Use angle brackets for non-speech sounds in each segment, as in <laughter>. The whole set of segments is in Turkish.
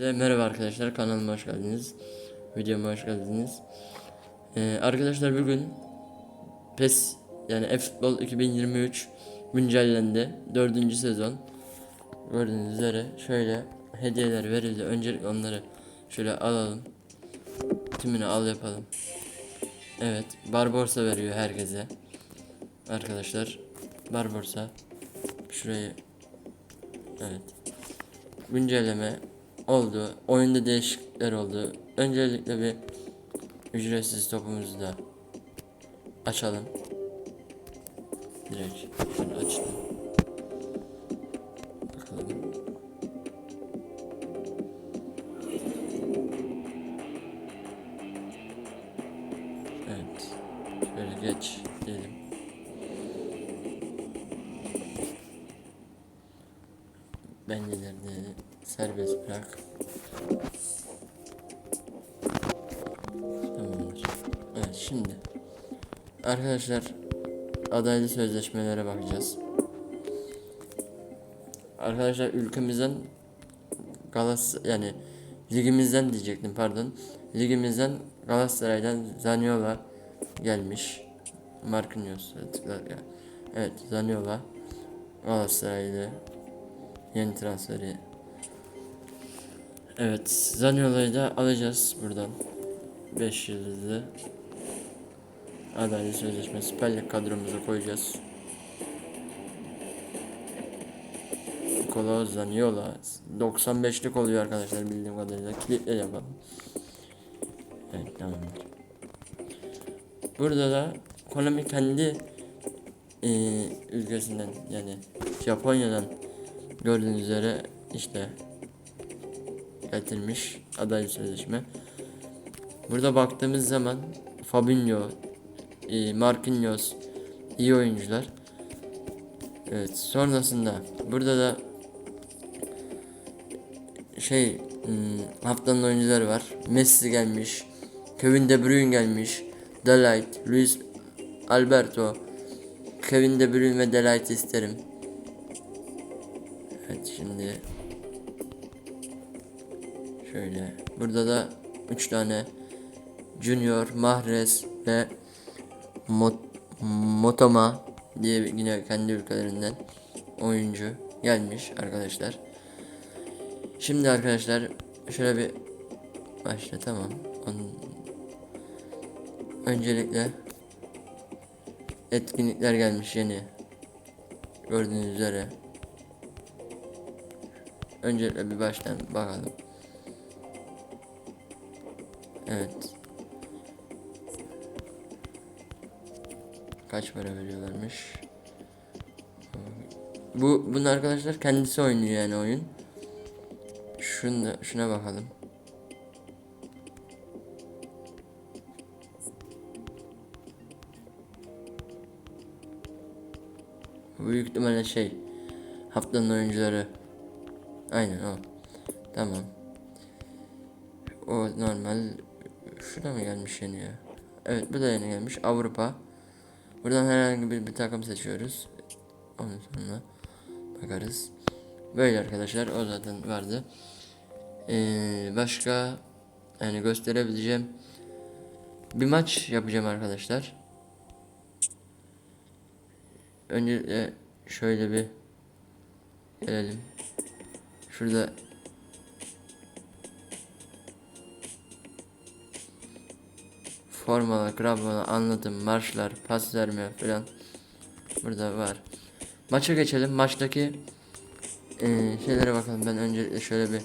Size merhaba arkadaşlar kanalıma hoş geldiniz. Videoma hoş geldiniz. Ee, arkadaşlar bugün PES yani eFootball 2023 güncellendi. 4. sezon. Gördüğünüz üzere şöyle hediyeler verildi. Öncelikle onları şöyle alalım. Tümünü al yapalım. Evet, Barborsa veriyor herkese. Arkadaşlar, Barborsa. Şurayı Evet. Güncelleme oldu. Oyunda değişiklikler oldu. Öncelikle bir ücretsiz topumuzu da açalım. Direkt şöyle açtım. Bakalım. Evet. Şöyle geç diyelim. Bendeleri serbest bırak. Evet şimdi arkadaşlar adaylı sözleşmelere bakacağız. Arkadaşlar ülkemizden Galas yani ligimizden diyecektim pardon. Ligimizden Galatasaray'dan Zaniola gelmiş. Marquinhos evet, evet Zaniola Galatasaray'da Yeni transferi. Evet, Zaniolo'yu da alacağız buradan. 5 yıldızlı. Adalet Sözleşme Süper Lig kadromuza koyacağız. Nikola Zaniola 95'lik oluyor arkadaşlar bildiğim kadarıyla. Kilitle yapalım. Evet tamamdır. Burada da Konami kendi e, ülkesinden yani Japonya'dan Gördüğünüz üzere işte getirmiş aday sözleşme. Burada baktığımız zaman Fabinho, e, Marquinhos iyi oyuncular. Evet sonrasında burada da şey hmm, haftanın oyuncuları var. Messi gelmiş. Kevin De Bruyne gelmiş. Delight, Luis Alberto, Kevin De Bruyne ve Delight isterim. Evet şimdi şöyle burada da 3 tane Junior, Mahrez ve Mot Motoma diye yine kendi ülkelerinden oyuncu gelmiş arkadaşlar. Şimdi arkadaşlar şöyle bir başla tamam. Öncelikle etkinlikler gelmiş yeni. Gördüğünüz üzere Öncelikle bir baştan bakalım. Evet. Kaç para veriyorlarmış? Bu bunun arkadaşlar kendisi oynuyor yani oyun. Şuna şuna bakalım. Büyük ihtimalle şey haftanın oyuncuları Aynen o. Tamam. O normal. Şurada mı gelmiş yeni ya? Evet bu da yeni gelmiş. Avrupa. Buradan herhangi bir, bir takım seçiyoruz. Ondan sonra bakarız. Böyle arkadaşlar o zaten vardı. Ee, başka yani gösterebileceğim bir maç yapacağım arkadaşlar. Önce şöyle bir gelelim. Şurada formalar, krampona, anlatım, marşlar, pas verme falan burada var. Maça geçelim. Maçtaki e, şeylere bakalım. Ben önce şöyle bir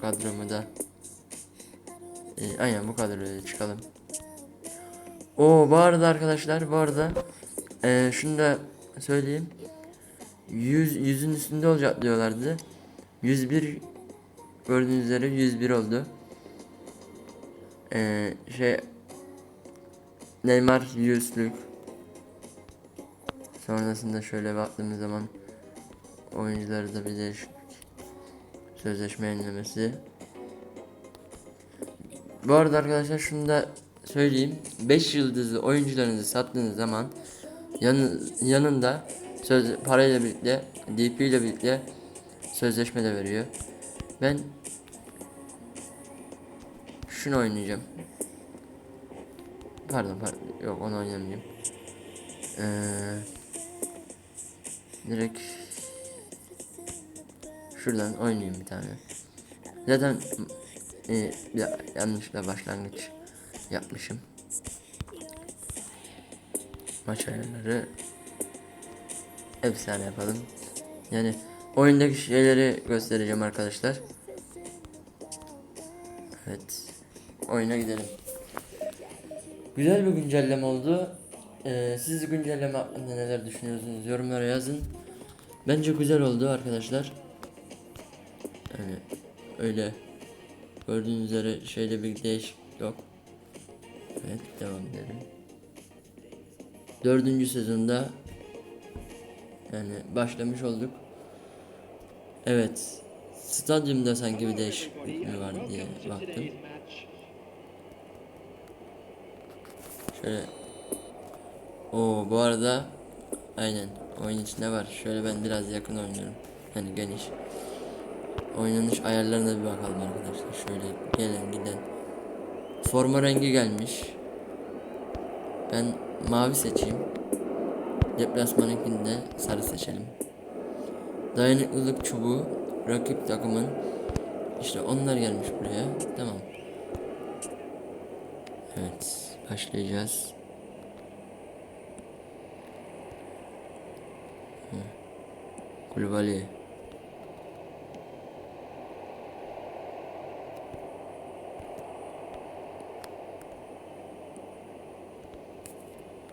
kadromu da e, aynen bu kadroya çıkalım. O bu arada arkadaşlar bu arada e, şunu da söyleyeyim. 100 yüzün üstünde olacak diyorlardı. 101 gördüğünüz üzere 101 oldu. Ee, şey Neymar 100'lük. Sonrasında şöyle baktığımız zaman oyuncuları da bir değişiklik. Sözleşme yenilemesi. Bu arada arkadaşlar şunu da söyleyeyim. 5 yıldızlı oyuncularınızı sattığınız zaman yan, yanında söz parayla birlikte DP ile birlikte sözleşme de veriyor. Ben şunu oynayacağım. Pardon, pardon. Yok onu oynamayacağım. Ee, direkt şuradan oynayayım bir tane. Zaten e, ya, yanlışla başlangıç yapmışım. Maç ayarları efsane yapalım. Yani oyundaki şeyleri göstereceğim arkadaşlar. Evet. Oyuna gidelim. Güzel bir güncelleme oldu. Ee, siz güncelleme hakkında neler düşünüyorsunuz? Yorumlara yazın. Bence güzel oldu arkadaşlar. Yani öyle gördüğünüz üzere şeyde bir değişik yok. Evet devam edelim. Dördüncü sezonda yani başlamış olduk. Evet. Stadyumda sanki bir değişiklik mi var diye baktım. Şöyle. O bu arada aynen oyun içinde var. Şöyle ben biraz yakın oynuyorum. Hani geniş. Oynanış ayarlarına bir bakalım arkadaşlar. Şöyle gelen giden. Forma rengi gelmiş. Ben mavi seçeyim. Deplasmanınkinde sarı seçelim. Dayanıklılık çubuğu rakip takımın işte onlar gelmiş buraya. Tamam. Evet, başlayacağız. Kulübali.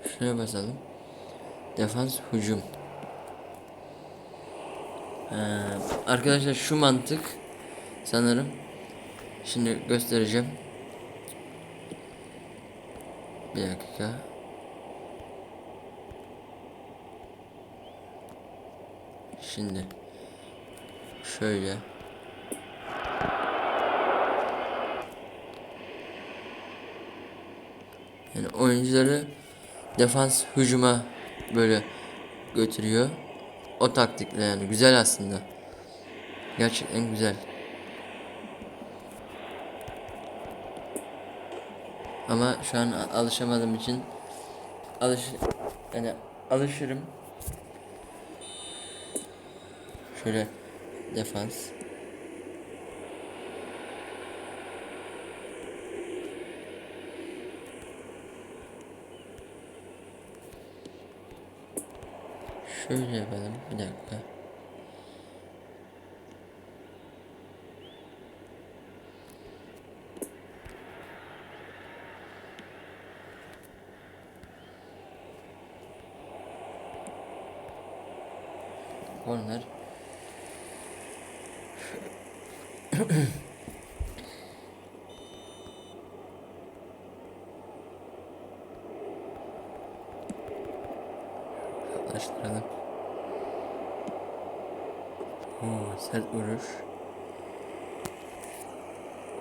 Şuraya basalım. Defans hücum. Ee, arkadaşlar şu mantık sanırım. Şimdi göstereceğim. Bir dakika. Şimdi şöyle yani oyuncuları defans hücuma böyle götürüyor. O taktikle yani güzel aslında. Gerçekten güzel. Ama şu an alışamadığım için alış yani alışırım. Şöyle defans. Şöyle yapalım bir dakika. Korner. Yaklaştıralım. Oo, sert vuruş.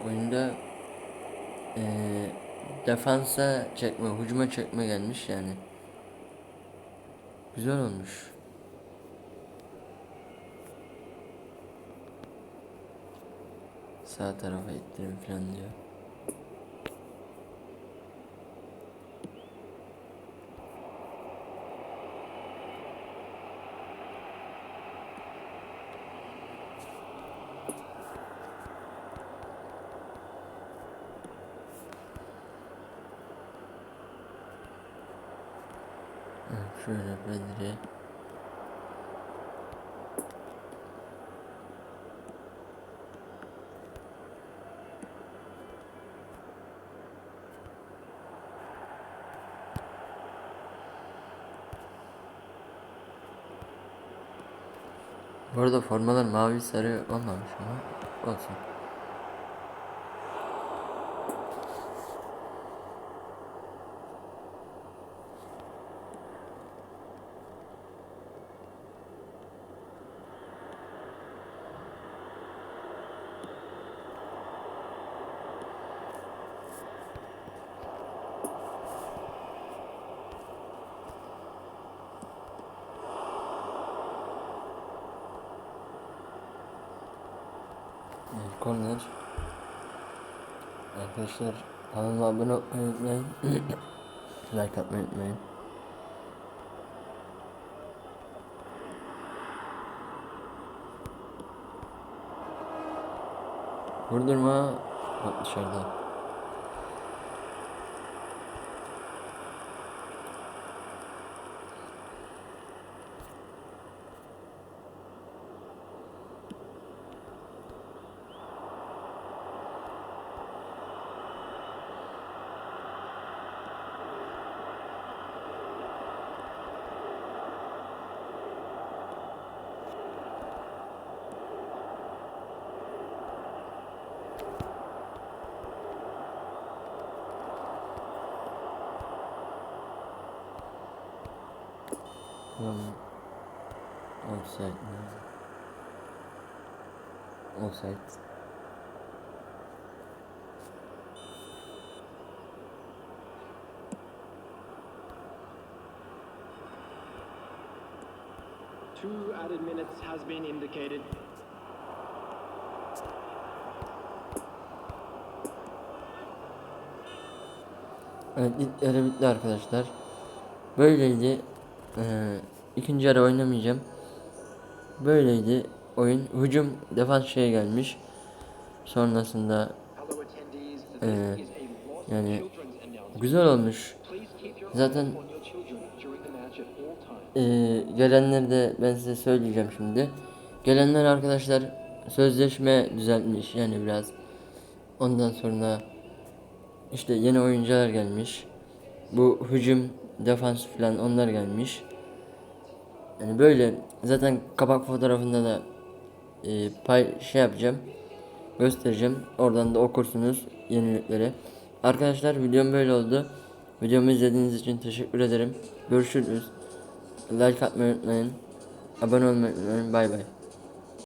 Oyunda eee defansa çekme, hücuma çekme gelmiş yani. Güzel olmuş. Sağ tarafa ittirim falan diyor. Şöyle Bedri. Bu arada formalar mavi sarı olmamış ama olsun. Evet, Korner. Arkadaşlar kanalıma abone olmayı unutmayın. <coughs> like atmayı unutmayın. Vurdurma. Bak dışarıda. Tamam. Offside mi? Offside. Two added minutes has been indicated. Evet ilk yarı bitti arkadaşlar. Böyleydi. Ee, ikinci yarı oynamayacağım. Böyleydi oyun. Hücum defans şeye gelmiş. Sonrasında lost yani güzel olmuş. Zaten ee, gelenleri de ben size söyleyeceğim şimdi. Gelenler arkadaşlar sözleşme düzeltmiş yani biraz. Ondan sonra işte yeni oyuncular gelmiş. Bu hücum, defans falan onlar gelmiş. Yani böyle zaten kapak fotoğrafında da e, pay şey yapacağım. Göstereceğim. Oradan da okursunuz yenilikleri. Arkadaşlar videom böyle oldu. Videomu izlediğiniz için teşekkür ederim. Görüşürüz. Like atmayı unutmayın. Abone olmayı unutmayın. Bay bay.